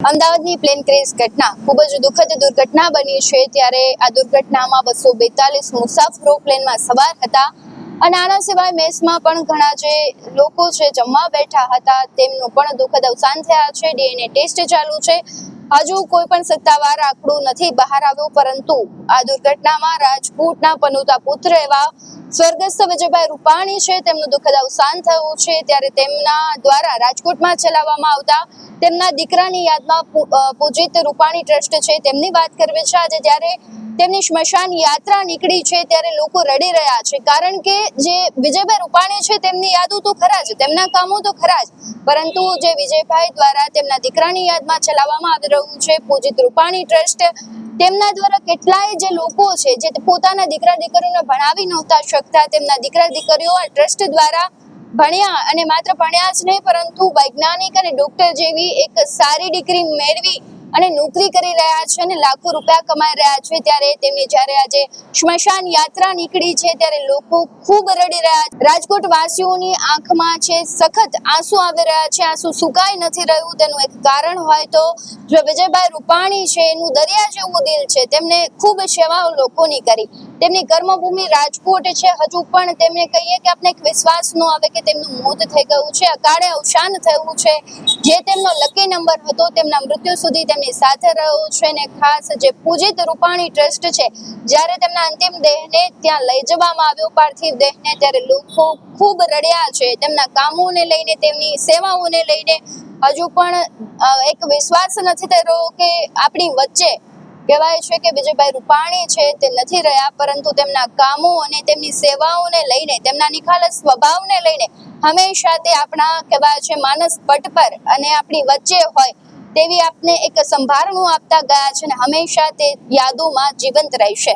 અમદાવાદની plane crash ઘટના ખૂબ જ દુઃખદ દુર્ઘટના બની છે ત્યારે આ દુર્ઘટનામાં બસો બેતાલીસ મુસાફરો પ્લેનમાં સવાર હતા અને આના સિવાય મેસમાં પણ ઘણા જે લોકો છે જમવા બેઠા હતા તેમનું પણ દુઃખદ અવસાન થયા છે. ડીએનએ ટેસ્ટ ચાલુ છે. હજુ કોઈ પણ સત્તાવાર આંકડો નથી બહાર આવ્યું, પરંતુ આ દુર્ઘટનામાં રાજકોટના પનોતા પુત્ર એવા સ્વર્ગસ્થ વિજયભાઈ રૂપાણી છે. તેમનું દુઃખદ અવસાન થયું છે. ત્યારે તેમના દ્વારા રાજકોટમાં ચલાવવામાં આવતા તેમના દીકરાની યાદમાં પૂજિત રૂપાણી ટ્રસ્ટ છે. તેમની વાત કરવી છે. આજે જ્યારે તેમની સ્મશાન યાત્રા નીકળી છે ત્યારે લોકો રડી રહ્યા છે. કારણ કે જે વિજયભાઈ રૂપાણી છે તેમની યાદો તો ખરા જ, તેમના કામો તો ખરા જ. પરંતુ જે વિજયભાઈ દ્વારા તેમના દીકરાની યાદમાં ચલાવવામાં આવી રહ્યું છે, પૂજિત રૂપાણી ટ્રસ્ટ, તેમના દ્વારા કેટલાય જે લોકો છે જે પોતાના દીકરા દીકરીઓને ભણાવી નહોતા શકતા, તેમના દીકરા દીકરીઓ આ ટ્રસ્ટ દ્વારા ભણ્યા અને માત્ર ભણ્યા જ નહીં, પરંતુ વૈજ્ઞાનિક અને ડોક્ટર જેવી એક સારી ડિગ્રી મેળવી અને નોકરી કરી રહ્યા છે અને લાખો રૂપિયા કમાઈ રહ્યા છે, ત્યારે તેમની જ્યારે આજે સ્મશાન યાત્રા નીકળી છે, ત્યારે લોકો ખૂબ રડી રહ્યા છે. રાજકોટ વાસીઓની આંખમાં છે સખત આંસુ આવી રહ્યા છે. આંસુ સુકાઈ નથી રહ્યું. તેનું એક કારણ હોય તો જો વિજયભાઈ રૂપાણી છે, એનું દરિયા જેવું દિલ છે. તેમને ખૂબ સેવાઓ લોકોની કરી. તેમની કર્મભૂમિ રાજકોટ છે. હજુ પણ તેમને કહીએ કે આપણે એક વિશ્વાસ ન આવે કે તેમનું મોત થઈ ગયું છે. અકાળે અવસાન થયું છે. જે તેમનો લકી નંબર હતો, તેમના મૃત્યુ સુધી તેમની સાથે રહ્યો છે અને ખાસ જે પૂજિત રૂપાણી ટ્રસ્ટ છે, જ્યારે તેમના અંતિમ દેહને ત્યાં લઈ જવામાં આવ્યો. પાર્થિવ દેહને ત્યારે લોકો ખૂબ રડ્યા છે. તેમના કામોને લઈને, તેમની સેવાઓને લઈને હજુ પણ એક વિશ્વાસ નથી થઈ રહ્યો કે આપણી વચ્ચે કહેવાય છે કે વિજયભાઈ રૂપાણી છે તે નથી રહ્યા, પરંતુ તેમના કામો અને તેમની સેવાઓને લઈને, તેમના નિખાલસ સ્વભાવને લઈને હંમેશા તે આપણા કહેવાય છે માનસ પટ પર અને આપણી વચ્ચે હોય તેવી આપને એક સંભારણું આપતા ગયા છે અને હંમેશા તે યાદોમાં જીવંત રહેશે.